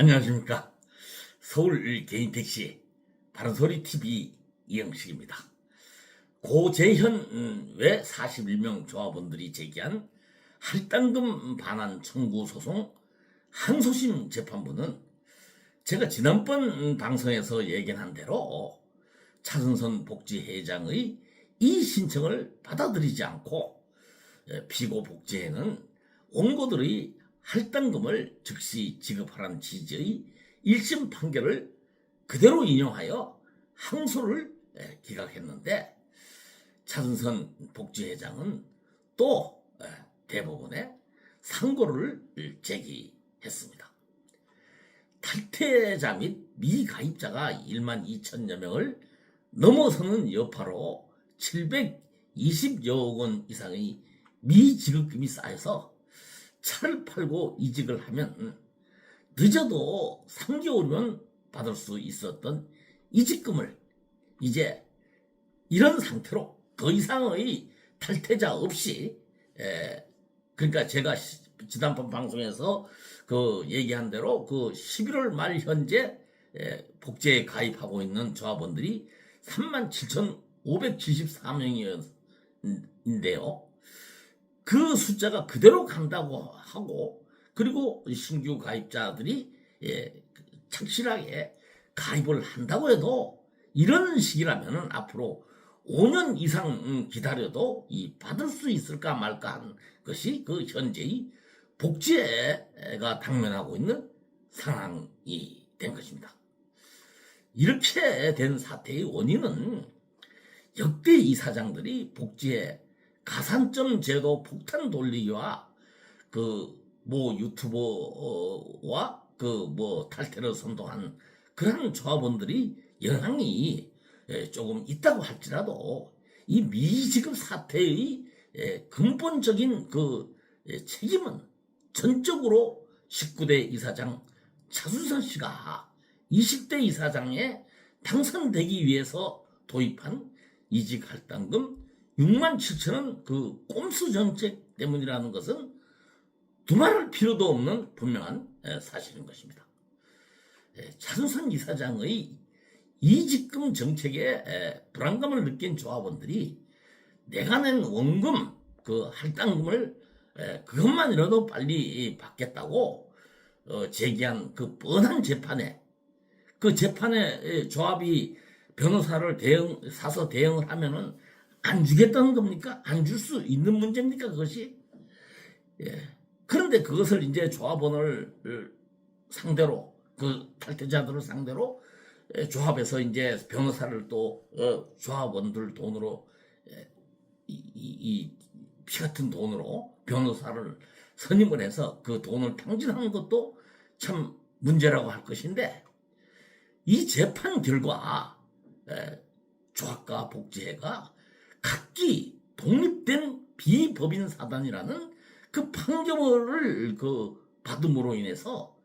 안녕하십니까. 서울 개인 택시 바른소리 TV 이영식입니다. 고재현 음, 외 41명 조합원들이 제기한 할당금 반환 청구 소송 항소심 재판부는 제가 지난번 음, 방송에서 얘기한 대로 차승선 복지회장의 이 신청을 받아들이지 않고 에, 피고 복지회는 원고들의 할당금을 즉시 지급하라는 취지의 1심 판결을 그대로 인용하여 항소를 에, 기각했는데 차승선 복지회장은 또 에, 대법원에 상고를 제기했습니다. 탈퇴자 및 미가입자가 1만 2천여 명을 넘어서는 여파로 720여억 원 이상의 미지급금이 쌓여서 차를 팔고 이직을 하면 늦어도 3개월이면 받을 수 있었던 이직금을 이제 이런 상태로 더 이상의 탈퇴자 없이 에, 그러니까 제가 시- 지난번 방송에서 그 얘기한 대로 그 11월 말 현재 에, 복지에 가입하고 있는 조합원들이 37,574명이었는데요. 그 숫자가 그대로 간다고 하고 그리고 신규 가입자들이 예, 착실하게 가입을 한다고 해도 이런 식이라면 앞으로 5년 이상 음, 기다려도 이 받을 수 있을까 말까 하는 것이 그 현재의 복지가 당면하고 있는 상황이 된 것입니다. 이렇게 된 사태의 원인은 역대 이사장들이 복지에 가산점 제도 폭탄 돌리기와 그 뭐 유튜버와 그 뭐 탈퇴를 선동한 그런 조합원들이 영향이 예, 조금 있다고 할지라도 이 미지급 사태의 예, 근본적인 그 예, 책임은 전적으로 19대 이사장 차순선 씨가 20대 이사장에 당선되기 위해서 도입한 이직 할당금 6만 7천 원그 꼼수 정책 때문이라는 것은 두말할 필요도 없는 분명한 에, 사실인 것입니다. 에, 차순선 이사장의 이직금 정책에 에, 불안감을 느낀 조합원들이 내가 낸 원금 그 할당금을 에, 그것만이라도 빨리 받겠다고 어, 제기한 그 뻔한 재판에 그 재판에 에, 조합이 변호사를 대응 사서 대응을 하면은 안 주겠다는 겁니까? 안 줄 수 있는 문제입니까? 그것이? 예. 그런데 그것을 이제 조합원을 상대로 그 탈퇴자들을 상대로 예, 조합에서 이제 변호사를 또 어, 조합원들 돈으로 예, 이, 이, 피 같은 돈으로 변호사를 선임을 해서 그 돈을 탕진하는 것도 참 문제라고 할 것인데 이 재판 결과 에, 조합과 복지회가 각기 독립된 비법인 사단이라는 그 판결을 그 받음으로 인해서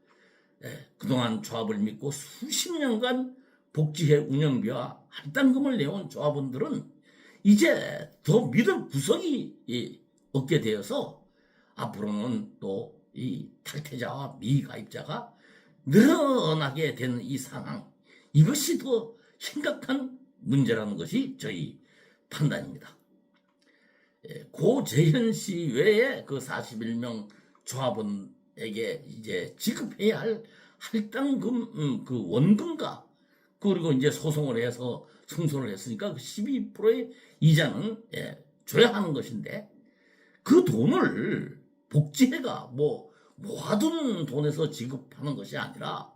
에, 그동안 조합을 믿고 수십 년간 복지회 운영비와 할당금을 내온 조합원들은 이제 더 믿을 구석이 이, 없게 되어서 앞으로는 또 이 탈퇴자와 미가입자가 늘어나게 되는 이 상황 이것이 더 심각한 문제라는 것이 저희 판단입니다. 예, 고재현 씨 외에 그 41명 조합원에게 이제 지급해야 할 할당금 음, 그 원금과 그리고 이제 소송을 해서 승소를 했으니까 그 12%의 이자는 예, 줘야 하는 것인데 그 돈을 복지회가 뭐 모아둔 돈에서 지급하는 것이 아니라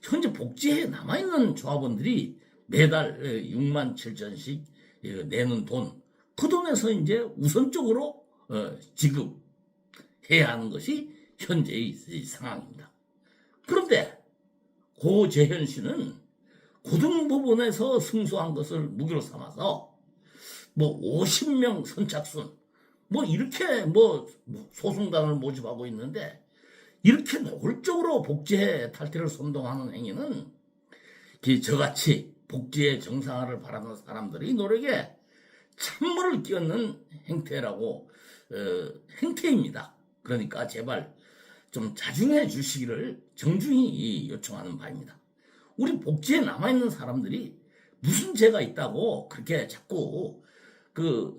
현재 복지회에 남아있는 조합원들이 매달 6만 7천씩 내는 돈, 그 돈에서 이제 우선적으로 어, 지급해야 하는 것이 현재의 이 상황입니다. 그런데 고재현 씨는 고등법원에서 승소한 것을 무기로 삼아서 뭐 50명 선착순 뭐 이렇게 뭐 소송단을 모집하고 있는데 이렇게 노골적으로 복지회 탈퇴를 선동하는 행위는 그 저같이 복지의 정상화를 바라는 사람들의 노력에 찬물을 끼얹는 행태라고 어, 행태입니다. 그러니까 제발 좀 자중해 주시기를 정중히 요청하는 바입니다. 우리 복지에 남아있는 사람들이 무슨 죄가 있다고 그렇게 자꾸 그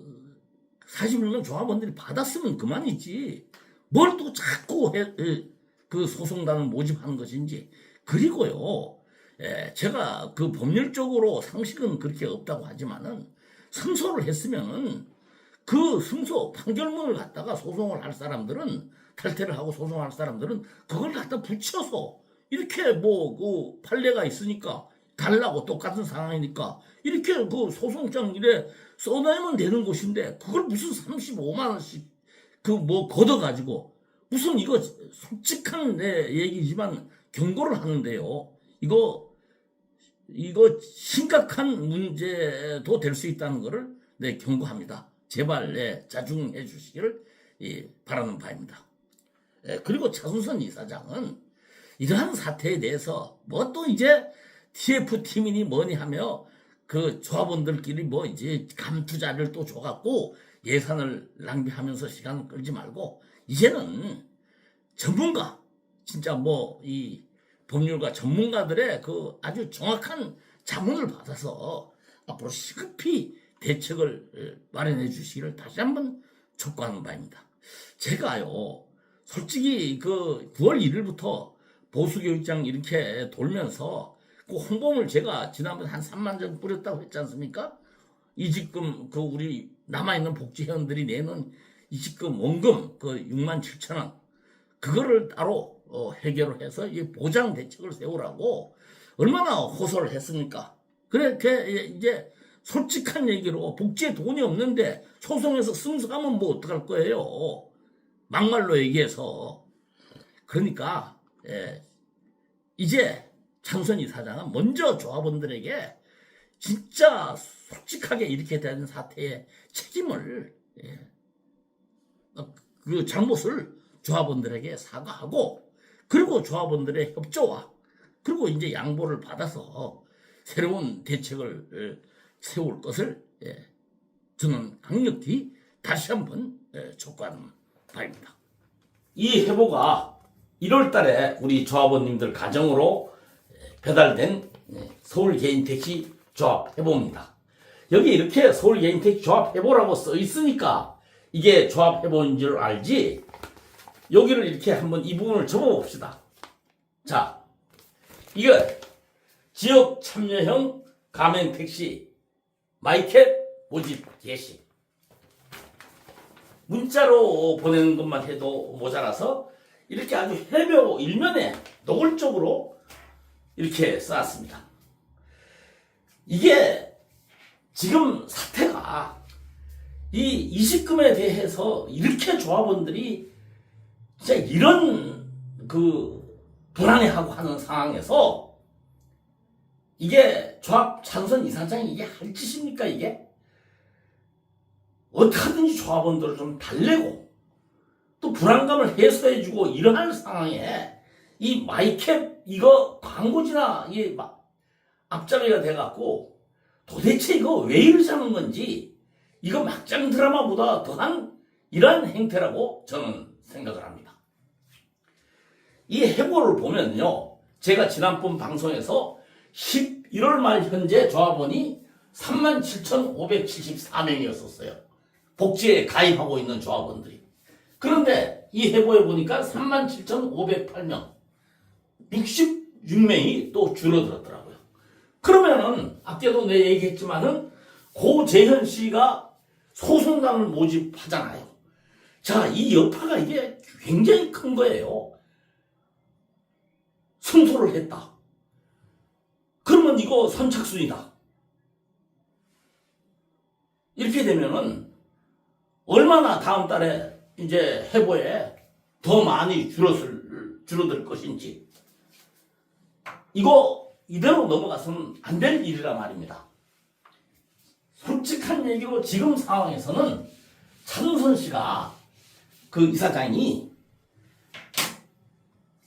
41명 조합원들이 받았으면 그만이지 뭘 또 자꾸 해, 에, 그 소송단을 모집하는 것인지 그리고요 예, 제가 그 법률적으로 상식은 그렇게 없다고 하지만은 승소를 했으면은 그 승소 판결문을 갖다가 소송을 할 사람들은 탈퇴를 하고 소송할 사람들은 그걸 갖다 붙여서 이렇게 뭐 그 판례가 있으니까 달라고 똑같은 상황이니까 이렇게 그 소송장 이래 써내면 되는 것인데 그걸 무슨 35만 원씩 그 뭐 걷어 가지고 무슨 이거 솔직한 내 얘기지만 경고를 하는데요. 이거 이거 심각한 문제도 될 수 있다는 것을 네, 경고합니다. 제발 네, 자중해 주시기를 예, 바라는 바입니다. 예, 그리고 차순선 이사장은 이러한 사태에 대해서 뭐 또 이제 TF 팀이니 뭐니 하며 그 조합원들끼리 뭐 이제 감투자를 또 줘갖고 예산을 낭비하면서 시간을 끌지 말고 이제는 전문가 진짜 뭐이 법률가 전문가들의 그 아주 정확한 자문을 받아서 앞으로 시급히 대책을 어, 마련해 주시기를 다시 한번 촉구하는 바입니다. 제가요 솔직히 그 9월 1일부터 보수교육장 이렇게 돌면서 그 홍보물 제가 지난번에 한 3만 장 뿌렸다고 했지 않습니까? 이직금 그 우리 남아있는 복지회원들이 내는 이직금 원금 그 6만 7천 원 그거를 따로 어, 해결을 해서 이 보장 대책을 세우라고 얼마나 호소를 했습니까? 그렇게 이제 솔직한 얘기로 복지에 돈이 없는데 소송해서 승소하면 뭐 어떡할 거예요? 막말로 얘기해서 그러니까 예, 이제 창선 이사장은 먼저 조합원들에게 진짜 솔직하게 이렇게 된 사태의 책임을 예, 어, 그 잘못을 조합원들에게 사과하고 그리고 조합원들의 협조와 그리고 이제 양보를 받아서 새로운 대책을 예, 세울 것을 예, 저는 강력히 다시 한번 예, 촉구하는 바입니다. 이 해보가 1월 달에 우리 조합원님들 가정으로 배달된 예, 서울 개인 택시 조합 해보입니다. 여기 이렇게 서울 개인 택시 조합 해보라고 써 있으니까 이게 조합 해보인 줄 알지 여기를 이렇게 한번 이 부분을 접어봅시다. 자, 이거 지역 참여형 가맹 택시 마이캣 모집 개시 문자로 보내는 것만 해도 모자라서 이렇게 아주 해변 일면에 노골적으로 이렇게 쌓았습니다. 이게 지금 사태가 이 이식금에 대해서 이렇게 조합원들이 진짜 이런 그 불안해하고 하는 상황에서 이게 조합 찬선 이사장이 이게 할 짓입니까 이게? 어떻게든지 조합원들을 좀 달래고 또 불안감을 해소해주고 이러한 상황에 이 마이캡 이거 광고지나 이막 앞자리가 돼갖고 도대체 이거 왜 이러자는 건지 이거 막장 드라마보다 더한 이러한 행태라고 저는 생각을 합니다. 이 해고를 보면요. 제가 지난번 방송에서 11월 말 현재 조합원이 37,574명이었었어요. 복지에 가입하고 있는 조합원들이. 그런데 이 해보에 보니까 37,508명, 66명이 또 줄어들었더라고요. 그러면은 아까도 내 얘기했지만은 고재현 씨가 소송단을 모집하잖아요. 자, 이 여파가 이게 굉장히 큰 거예요. 승소를 했다. 그러면 이거 선착순이다. 이렇게 되면은 얼마나 다음 달에 이제 해보에 더 많이 줄었을, 줄어들 것인지. 이거 이대로 넘어가서는 안 될 일이란 말입니다. 솔직한 얘기로 지금 상황에서는 차준선 씨가 그 이사장이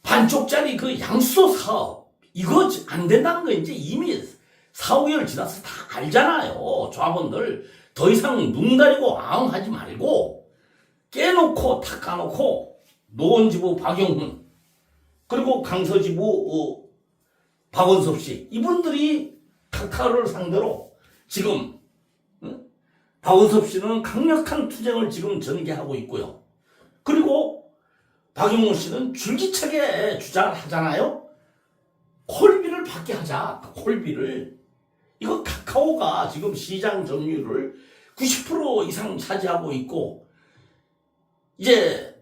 반쪽짜리 그 양수도 사업 이거 안 된다는 거 이제 이미 4, 5개월 지나서 다 알잖아요. 조합원들 더 이상 눈 가리고 아웅하지 말고 깨놓고 탁 까놓고 노원지부 박영훈 그리고 강서지부 어, 박원섭 씨 이분들이 카카오를 상대로 지금 응? 박원섭 씨는 강력한 투쟁을 지금 전개하고 있고요. 그리고 박영훈 씨는 줄기차게 주장을 하잖아요. 콜비를 받게 하자. 그 콜비를 이거 카카오가 지금 시장 점유율을 90% 이상 차지하고 있고 이제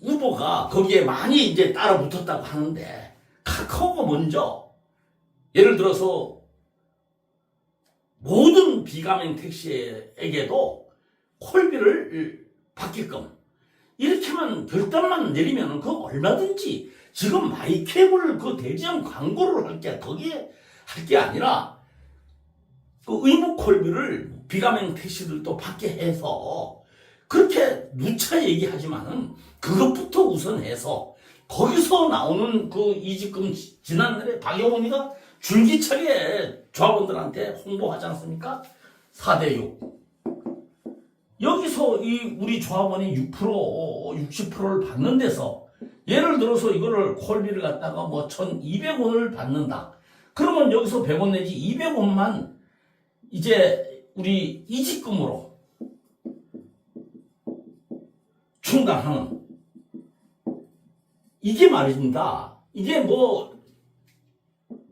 후보가 거기에 많이 이제 따라 붙었다고 하는데 카카오가 먼저 예를 들어서 모든 비가맹 택시에게도 콜비를 받게끔 이렇게만 결단만 내리면 그 얼마든지 지금 마이캡을 그 대지형 광고를 할 게 거기에 할 게 아니라 그 의무 콜비를 비가맹 택시들도 받게 해서 그렇게 누차 얘기하지만은 그것부터 우선 해서 거기서 나오는 그 이직금 지- 지난날에 박영훈이가 줄기차게 조합원들한테 홍보하지 않습니까? 4대6 여기서 이 우리 조합원이 6% 60%를 받는 데서 예를 들어서 이거를 콜비를 갖다가 뭐 1200원을 받는다. 그러면 여기서 100원 내지 200원만 이제 우리 이직금으로 충당하는 이게 말입니다. 이게 뭐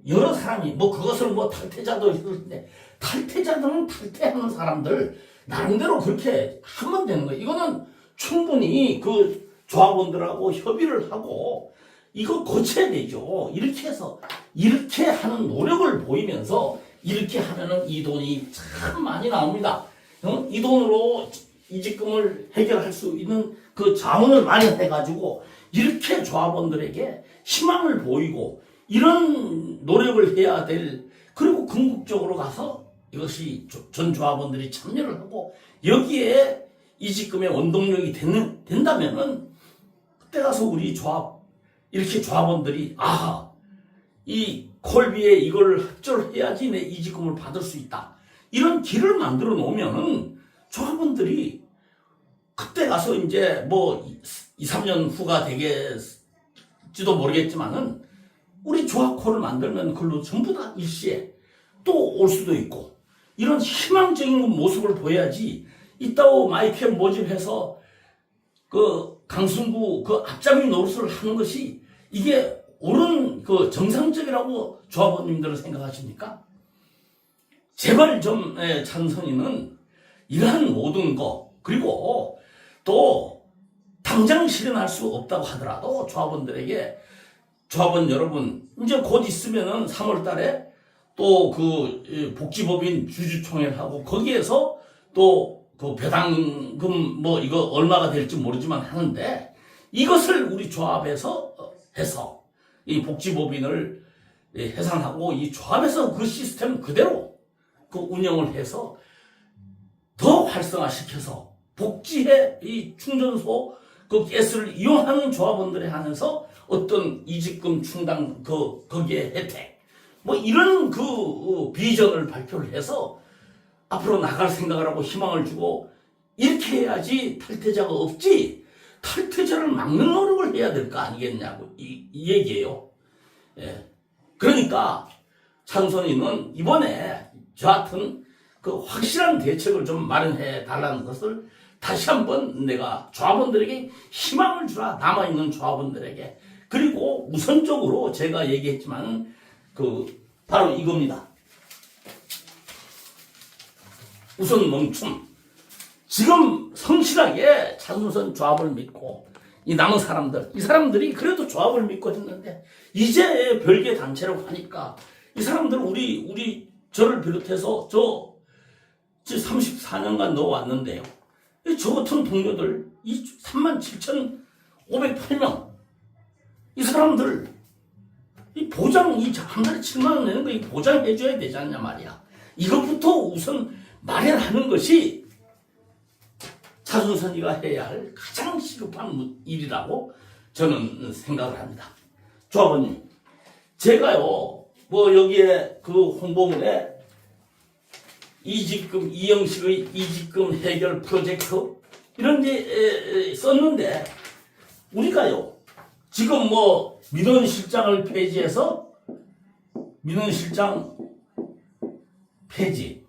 여러 사람이 뭐 그것을 뭐 탈퇴자도 있을 텐데 탈퇴자들은 탈퇴하는 사람들 나름대로 그렇게 하면 되는 거예요. 이거는 충분히 그 조합원들하고 협의를 하고 이거 고쳐야 되죠. 이렇게 해서 이렇게 하는 노력을 보이면서 이렇게 하면은 이 돈이 참 많이 나옵니다. 어? 이 돈으로 이직금을 해결할 수 있는 그 자원을 마련해가지고 이렇게 조합원들에게 희망을 보이고 이런 노력을 해야 될 그리고 궁극적으로 가서 이것이 조- 전 조합원들이 참여를 하고 여기에 이직금의 원동력이 되는, 된다면은 그때 가서 우리 조합 이렇게 조합원들이 아, 이 콜비에 이걸 합조를 해야지 내 이직금을 받을 수 있다. 이런 길을 만들어 놓으면은 조합원들이 그때 가서 이제 뭐 2, 3년 후가 되겠지도 모르겠지만은 우리 조합콜을 만들면 그걸로 전부 다 일시에 또 올 수도 있고 이런 희망적인 모습을 보여야지 이따오 마이캠 모집해서 그 강승구 그 앞잡이 노릇을 하는 것이 이게 옳은 그 정상적이라고 조합원님들은 생각하십니까? 제발 좀 예, 찬성이는 이러한 모든 거 그리고 또 당장 실현할 수 없다고 하더라도 조합원들에게 조합원 여러분 이제 곧 있으면은 3월 달에 또 그 복지법인 주주총회하고 거기에서 또 그 배당금 뭐 이거 얼마가 될지 모르지만 하는데 이것을 우리 조합에서 어, 해서 이 복지법인을 예, 해산하고 이 조합에서 그 시스템 그대로 그 운영을 해서 더 활성화시켜서 복지의 이 충전소 그 가스를 이용하는 조합원들에 한해서 어떤 이직금 충당 그 거기에 혜택 뭐 이런 그 어, 비전을 발표를 해서 앞으로 나갈 생각을 하고 희망을 주고 이렇게 해야지 탈퇴자가 없지 탈퇴자를 막는 노력을 해야 될 거 아니겠냐고 이, 이 얘기예요. 예. 그러니까 찬선이는 이번에 저 같은 그 확실한 대책을 좀 마련해 달라는 것을 다시 한번 내가 조합원들에게 희망을 주라 남아있는 조합원들에게 그리고 우선적으로 제가 얘기했지만 그 바로 이겁니다. 우선 멈춤. 지금 성실하게 차순선 조합을 믿고 이 남은 사람들, 이 사람들이 그래도 조합을 믿고 했는데 이제 별개 단체라고 하니까 이 사람들 우리 우리 저를 비롯해서 저, 저 34년간 넣어왔는데요. 이저 같은 동료들 이 37,508명 이 사람들 이 보장 이 한 달에 7만 원 내는 거 이 보장해 줘야 되지 않냐 말이야. 이것부터 우선 마련하는 것이 차순선이가 해야 할 가장 시급한 무- 일이라고 저는 생각을 합니다. 조합원님, 제가요, 뭐 여기에 그 홍보문에 이직금, 이영식의 이직금 해결 프로젝트, 이런 에, 썼는데 우리가요 지금 뭐 민원 실장을 폐지해서 민원 실장 폐지.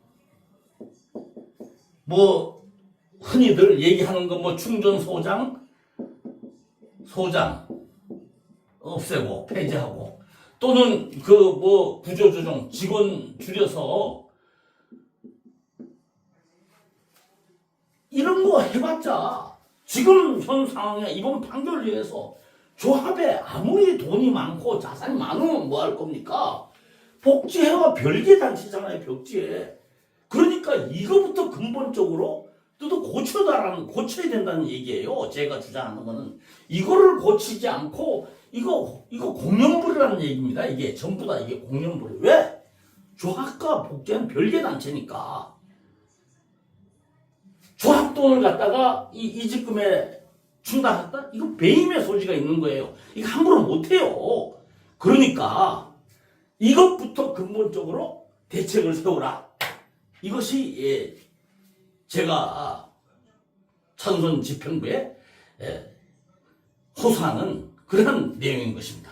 뭐 흔히들 얘기하는 거 뭐 충전 소장 소장 없애고 폐지하고 또는 그 뭐 구조조정 직원 줄여서 이런 거 해봤자 지금 현 상황에 이번 판결 위해서 조합에 아무리 돈이 많고 자산이 많으면 뭐 할 겁니까? 복지회와 별개 단체잖아요, 복지회. 그러니까 이거부터 근본적으로 뜯어 고쳐다라는 고쳐야 된다는 얘기예요. 제가 주장하는 거는 이거를 고치지 않고 이거 이거 공연불이라는 얘기입니다. 이게 전부 다 이게 공연불. 왜? 조합과 복지는 별개 단체니까 조합 돈을 갖다가 이 이직금에 충당했다? 이거 배임의 소지가 있는 거예요. 이거 함부로 못해요. 그러니까 이것부터 근본적으로 대책을 세우라. 이것이 예, 제가 찬선 집행부에 예, 호소하는 그런 내용인 것입니다.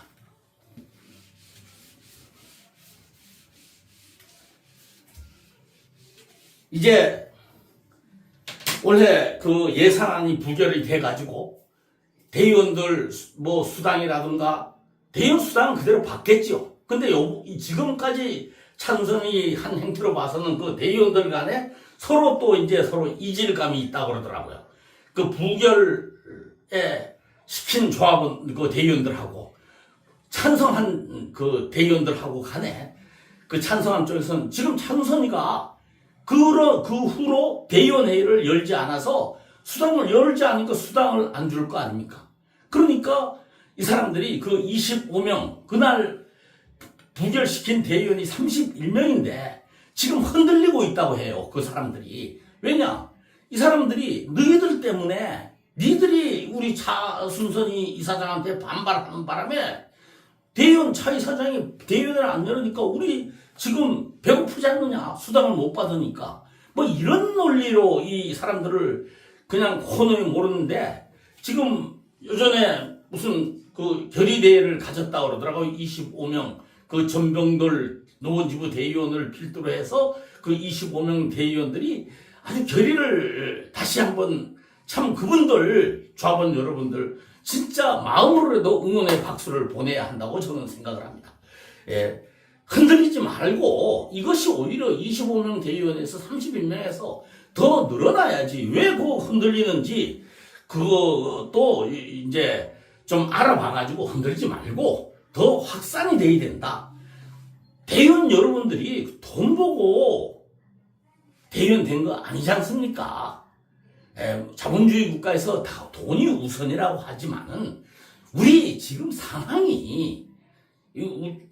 이제 원래 그 예산안이 부결이 돼가지고 대의원들 뭐 수당이라든가 대의원 수당은 그대로 받겠지요. 근데 요, 이 지금까지 찬성이 한 행태로 봐서는 그 대의원들 간에 서로 또 이제 서로 이질감이 있다고 그러더라고요. 그 부결에 시킨 조합은 그 대의원들하고 찬성한 그 대의원들하고 간에 그 찬성한 쪽에서는 지금 찬선이가 그러, 그 후로 대의원회의를 열지 않아서 수당을 열지 않으니까 수당을 안 줄 거 아닙니까? 그러니까 이 사람들이 그 25명, 그날 부결시킨 대의원이 31명인데 지금 흔들리고 있다고 해요. 그 사람들이. 왜냐? 이 사람들이 너희들 때문에 니들이 우리 차순선이 이사장한테 반발하는 바람에 대의원 차 이 사장이 대의원을 안 열으니까 우리 지금 배고프지 않느냐? 수당을 못 받으니까. 뭐 이런 논리로 이 사람들을 그냥 코너에 모르는데 지금 예전에 무슨 그 결의대회를 가졌다 그러더라고요 25명 그 전병들 노원지부 대의원을 필두로 해서 그 25명 대의원들이 아주 결의를 다시 한번 참 그분들 조합원 여러분들 진짜 마음으로라도 응원의 박수를 보내야 한다고 저는 생각을 합니다. 예. 흔들리지 말고 이것이 오히려 25명 대의원에서 31명에서 더 늘어나야지 왜 그 흔들리는지 그것도 이제 좀 알아봐가지고 흔들리지 말고 더 확산이 돼야 된다. 대의원 여러분들이 돈 보고 대의원 된 거 아니지 않습니까? 에, 자본주의 국가에서 다 돈이 우선이라고 하지만은 우리 지금 상황이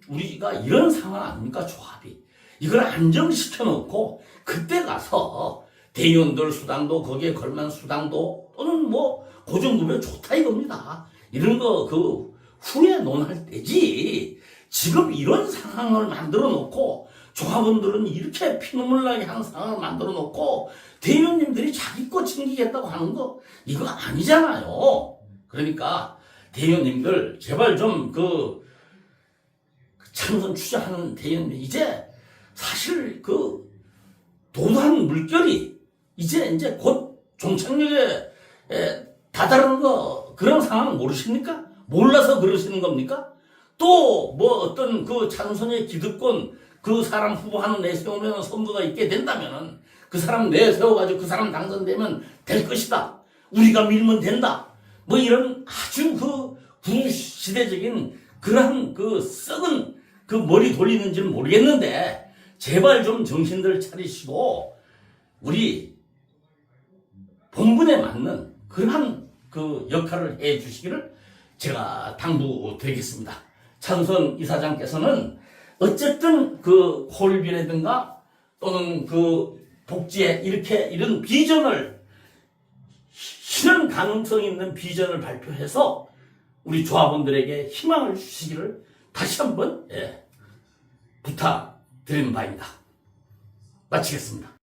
우리가 이런 상황 아닙니까 조합이? 이걸 안정시켜 놓고 그때 가서 대의원들 수당도 거기에 걸만 수당도 또는 뭐 고정급여 좋다 이겁니다. 이런 거 그 후에 논할 때지 지금 이런 상황을 만들어 놓고 조합원들은 이렇게 피눈물 나게 하는 상황을 만들어 놓고 대의원님들이 자기 거 챙기겠다고 하는 거 이거 아니잖아요 그러니까 대의원님들 제발 좀그 참선 추자하는 대의원들 이제 사실 그 도도한 물결이 이제 이제 곧 종착역에 에, 다다르는 거 그런 상황 모르십니까? 몰라서 그러시는 겁니까? 또 뭐 어떤 그 찬선의 기득권 그 사람 후보하는 내세우면 선거가 있게 된다면은 그 사람 내세워가지고 그 사람 당선되면 될 것이다. 우리가 밀면 된다. 뭐 이런 아주 그 구시대적인 그러한 그 썩은 그 머리 돌리는지는 모르겠는데 제발 좀 정신들 차리시고 우리 본분에 맞는 그러한 그 역할을 해 주시기를 제가 당부드리겠습니다. 찬선 이사장께서는 어쨌든 그 콜비라든가 또는 그 복지에 이렇게 이런 비전을 실현 가능성 있는 비전을 발표해서 우리 조합원들에게 희망을 주시기를 다시 한번 예, 부탁드리는 바입니다. 마치겠습니다.